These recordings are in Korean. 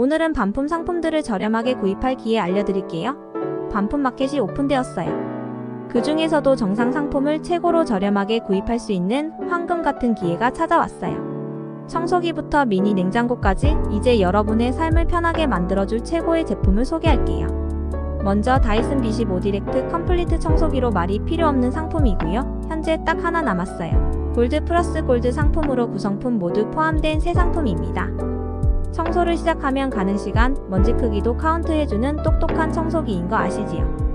오늘은 반품 상품들을 저렴하게 구입할 기회 알려드릴게요. 반품 마켓이 오픈되었어요. 그 중에서도 정상 상품을 최고로 저렴하게 구입할 수 있는 황금 같은 기회가 찾아왔어요. 청소기부터 미니 냉장고까지 이제 여러분의 삶을 편하게 만들어줄 최고의 제품을 소개할게요. 먼저 다이슨 B15 디렉트 컴플리트 청소기로 말이 필요 없는 상품이고요. 현재 딱 하나 남았어요. 골드 플러스 골드 상품으로 구성품 모두 포함된 새 상품입니다. 청소를 시작하면 가는 시간, 먼지 크기도 카운트해주는 똑똑한 청소기인 거 아시지요?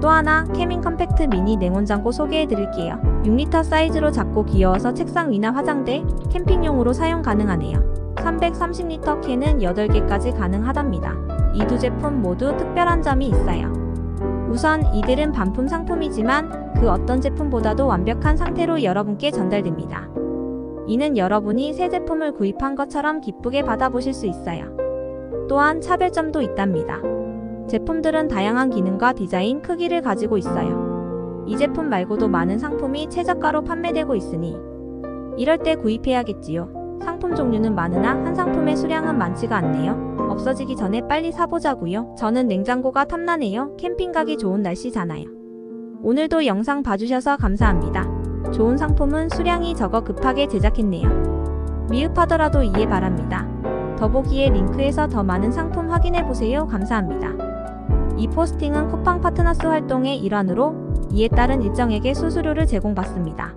또 하나 케민 컴팩트 미니 냉온장고 소개해 드릴게요. 6리터 사이즈로 작고 귀여워서 책상 위나 화장대, 캠핑용으로 사용 가능하네요. 330리터 캔은 8개까지 가능하답니다. 이 두 제품 모두 특별한 점이 있어요. 우선 이들은 반품 상품이지만 그 어떤 제품보다도 완벽한 상태로 여러분께 전달됩니다. 이는 여러분이 새 제품을 구입한 것처럼 기쁘게 받아보실 수 있어요. 또한 차별점도 있답니다. 제품들은 다양한 기능과 디자인, 크기를 가지고 있어요. 이 제품 말고도 많은 상품이 최저가로 판매되고 있으니 이럴 때 구입해야겠지요. 상품 종류는 많으나 한 상품의 수량은 많지가 않네요. 없어지기 전에 빨리 사보자고요. 저는 냉장고가 탐나네요. 캠핑 가기 좋은 날씨잖아요. 오늘도 영상 봐주셔서 감사합니다. 좋은 상품은 수량이 적어 급하게 제작했네요. 미흡하더라도 이해 바랍니다. 더보기에 링크에서 더 많은 상품 확인해보세요. 감사합니다. 이 포스팅은 쿠팡 파트너스 활동의 일환으로 이에 따른 일정에게 수수료를 제공받습니다.